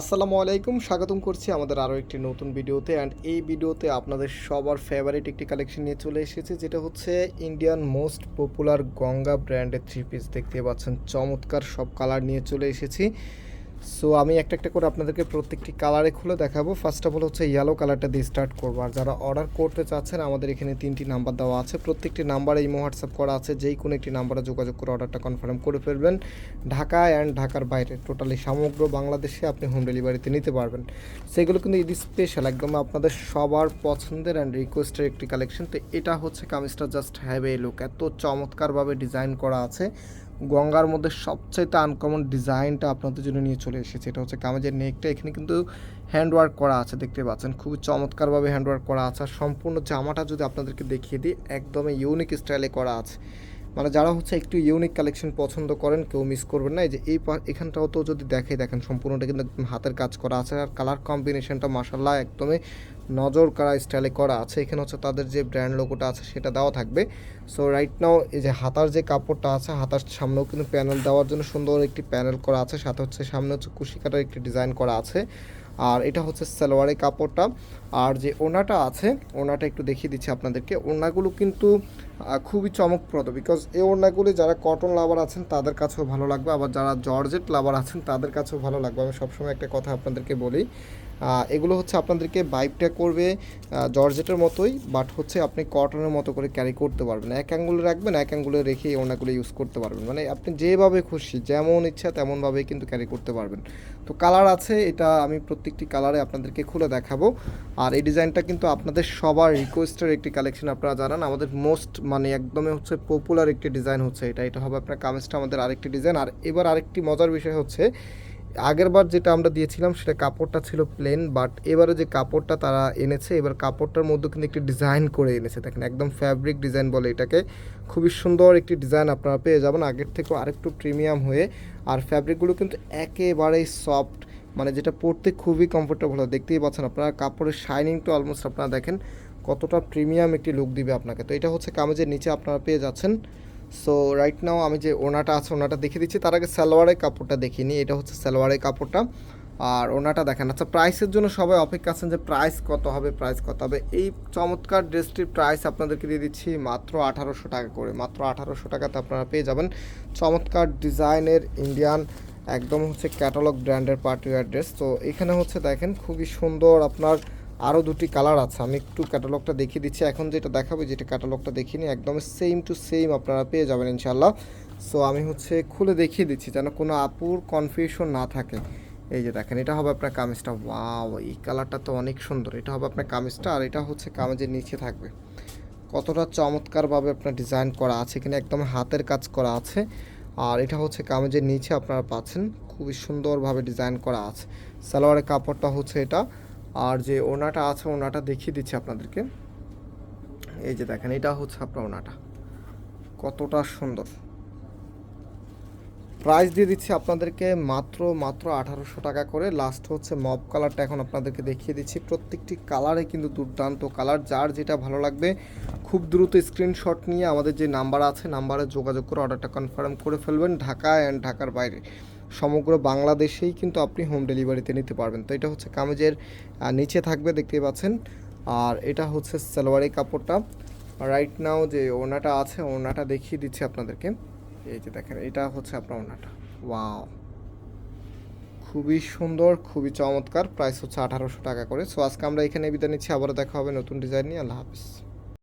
আসসালামু আলাইকুম, স্বাগতম করছি আমাদের আরও একটি নতুন ভিডিওতে অ্যান্ড এই ভিডিওতে আপনাদের সবার ফেভারিট একটি কালেকশন নিয়ে চলে এসেছে, যেটা হচ্ছে ইন্ডিয়ান মোস্ট পপুলার গঙ্গা ব্র্যান্ডের থ্রি পিস দেখতে পাচ্ছেন। চমৎকার সব কালার নিয়ে চলে এসেছি। সো আমি একটা একটা করে আপনাদেরকে প্রত্যেকটি কালারে খুলে দেখাবো। ফার্স্ট অফ অল হচ্ছে ইয়েলো কালারটা দিয়ে স্টার্ট করব। আর যারা অর্ডার করতে চাচ্ছেন, আমাদের এখানে তিনটি নাম্বার দেওয়া আছে। প্রত্যেকটি নাম্বারে ইমো হোয়াটসঅ্যাপ করা আছে। যেই কোনো একটি নাম্বারে যোগাযোগ করে অর্ডারটা কনফার্ম করে ফেলবেন। ঢাকা অ্যান্ড ঢাকার বাইরে। টোটালি সমগ্র বাংলাদেশে আপনি হোম ডেলিভারিতে নিতে পারবেন। সেগুলো কিন্তু ঈদ স্পেশাল একদম আপনাদের সবার পছন্দের অ্যান্ড রিকোয়েস্টের একটি কালেকশন তো এটা হচ্ছে কামিজটা জাস্ট হ্যাভ এ লুক এত চমৎকারভাবে ডিজাইন করা আছে। গঙ্গার মধ্যে সবচাইতে আনকমন ডিজাইনটা আপনাদের জন্য নিয়ে চলে এসেছে। এটা হচ্ছে কামেজের নেকটা। এখানে কিন্তু হ্যান্ডওয়ার্ক করা আছে, দেখতে পাচ্ছেন। খুবই চমৎকারভাবে হ্যান্ডওয়ার্ক করা আছে। আর সম্পূর্ণ জামাটা যদি আপনাদেরকে দেখিয়ে দিই, একদমই ইউনিক স্টাইলে করা আছে। মানে যারা হচ্ছে একটু ইউনিক কালেকশন পছন্দ করেন, কেউ মিস করবেন না। এই যে এই এখানটাও তো যদি দেখে দেখেন সম্পূর্ণটা কিন্তু একদম হাতের কাজ করা আছে আর কালার কম্বিনেশনটা মাসাল্লাহ একদমই নজর করা স্টাইলে করা আছে। এখানে হচ্ছে তাদের যে ব্র্যান্ড লোগোটা আছে, সেটা দেওয়া থাকবে। সো রাইট নাও এই যে হাতার যে কাপড়টা আছে, হাতার সামনেও কিন্তু প্যানেল দেওয়ার জন্য সুন্দর একটি প্যানেল করা আছে। সাথে হচ্ছে সামনে হচ্ছে কুশি কাটার একটি ডিজাইন করা আছে। আর এটা হচ্ছে সালোয়ারের কাপড়টা। আর যে ওনাটা আছে, ওনাটা একটু দেখিয়ে দিচ্ছি আপনাদেরকে। ওনাগুলো কিন্তু খুবই চমকপ্রদ বিকজ এই ওনাগুলি যারা কটন লাভার আছেন, তাদের কাছেও ভালো লাগবে। আবার যারা জর্জেট লাভার আছেন, তাদের কাছেও ভালো লাগবে। আমি সবসময় একটা কথা আপনাদেরকে বলি এগুলো হচ্ছে আপনাদেরকে বাইপটা করবে জর্জেটের মতোই বাট হচ্ছে আপনি কটনের মতো করে ক্যারি করতে পারবেন। এক অ্যাঙ্গুলে রাখবেন, এক অ্যাঙ্গুলে রেখে এই ওড়নাগুলো ইউজ করতে পারবেন। মানে আপনি যেভাবে খুশি, যেমন ইচ্ছা তেমনভাবেই কিন্তু ক্যারি করতে পারবেন। তো কালার আছে, এটা আমি প্রত্যেকটি কালারে আপনাদেরকে খুলে দেখাবো। আর এই ডিজাইনটা কিন্তু আপনাদের সবার রিকোয়েস্টের একটি কালেকশন আপনারা জানান, আমাদের মোস্ট মানে একদমই হচ্ছে পপুলার একটি ডিজাইন হচ্ছে এটা। এটা হবে আপনার কামেজটা, আমাদের আরেকটি ডিজাইন আর এবার আরেকটি মজার বিষয় হচ্ছে আগেরবার যেটা আমরা দিয়েছিলাম সেটা কাপড়টা ছিল প্লেন বাট এবারে যে কাপড়টা তারা এনেছে, এবার কাপড়টার মধ্যে কিন্তু একটি ডিজাইন করে এনেছে। দেখেন, একদম ফ্যাব্রিক ডিজাইন বলে এটাকে। খুবই সুন্দর একটি ডিজাইন আপনারা পেয়ে যাবেন। আগের থেকেও আরেকটু প্রিমিয়াম হয়ে। আর ফ্যাব্রিকগুলো কিন্তু একেবারেই সফট মানে যেটা পরতে খুবই কমফোর্টেবল হয়। দেখতেই পাচ্ছেন আপনারা, কাপড়ের শাইনিংটা অলমোস্ট আপনারা দেখেন কতটা প্রিমিয়াম একটি লুক দিবে আপনাকে। তো এটা হচ্ছে কামেজের নিচে আপনারা পেয়ে যাচ্ছেন। সো রাইট নাও আমি যে ওনাটা আছে, ওনাটা দেখিয়ে দিচ্ছি। তার আগে সালোয়ারের কাপড়টা দেখিয়ে নিই। এটা হচ্ছে সালোয়ারের কাপড়টা। আর ওনাটা দেখেন আচ্ছা প্রাইসের জন্য সবাই অপেক্ষা আছেন যে প্রাইস কত হবে, প্রাইস কত হবে। এই চমৎকার ড্রেসটির প্রাইস আপনাদেরকে দিয়ে দিচ্ছি মাত্র আঠারোশো টাকা করে। মাত্র আঠারোশো টাকাতে আপনারা পেয়ে যাবেন চমৎকার ডিজাইনের ইন্ডিয়ান, একদম হচ্ছে ক্যাটালগ ব্র্যান্ডের পার্টিওয়ার ড্রেস তো এখানে হচ্ছে দেখেন, খুবই সুন্দর আপনার আরও দুটি কালার আছে। আমি একটু ক্যাটালগটা দেখিয়ে দিচ্ছি। এখন যেটা দেখাবো, যেটা ক্যাটালগটা দেখিনি, একদম সেম টু সেম আপনারা পেয়ে যাবেন ইনশাল্লাহ সো আমি হচ্ছে খুলে দেখিয়ে দিচ্ছি যেন কোনো আপুর কনফিউশন না থাকে। এই যে দেখেন, এটা হবে আপনার কামিজটা। ওয়াও এই কালারটা তো অনেক সুন্দর। এটা হবে আপনার কামিজটা আর এটা হচ্ছে কামিজের নিচে থাকবে। কতটা চমৎকারভাবে আপনার ডিজাইন করা আছে, এখানে একদম হাতের কাজ করা আছে। আর এটা হচ্ছে কামিজের নিচে আপনারা পাচ্ছেন। খুবই সুন্দরভাবে ডিজাইন করা আছে। সালোয়ারের কাপড়টা হচ্ছে এটা। আর যে ওনাটা আছে, ওনাটা দেখিয়ে দিচ্ছি আপনাদেরকে। এই যে দেখেন, এটা হচ্ছে আপনার ওনাটা। কতটা সুন্দর। প্রাইস দিয়ে দিচ্ছি আপনাদেরকে মাত্র মাত্র আঠারোশো টাকা করে। লাস্ট হচ্ছে মব কালারটা এখন আপনাদেরকে দেখিয়ে দিচ্ছি। প্রত্যেকটি কালারে কিন্তু দুর্দান্ত কালার। যার যেটা ভালো লাগবে, খুব দ্রুত স্ক্রিনশট নিয়ে আমাদের যে নাম্বার আছে, নাম্বারে যোগাযোগ করে অর্ডারটা কনফার্ম করে ফেলবেন ঢাকা অ্যান্ড ঢাকার বাইরে। সমগ্র বাংলাদেশেই কিন্তু আপনি হোম ডেলিভারিতে নিতে পারবেন। তো এটা হচ্ছে কামেজের নিচে থাকবে, দেখতেই পাচ্ছেন। আর এটা হচ্ছে সালোয়ারি কাপড়টা। রাইট নাও যে ওনাটা আছে ওনাটা দেখিয়ে দিচ্ছি আপনাদেরকে। এই যে দেখেন, এটা হচ্ছে আপনার ওনাটা ওয়াও খুবই সুন্দর, খুবই চমৎকার। প্রাইস হচ্ছে আঠারোশো টাকা করে। সো আজকে আমরা এখানে বিদায় নিচ্ছি। আবারও দেখা হবে নতুন ডিজাইন নিয়ে। আল্লাহ হাফিজ।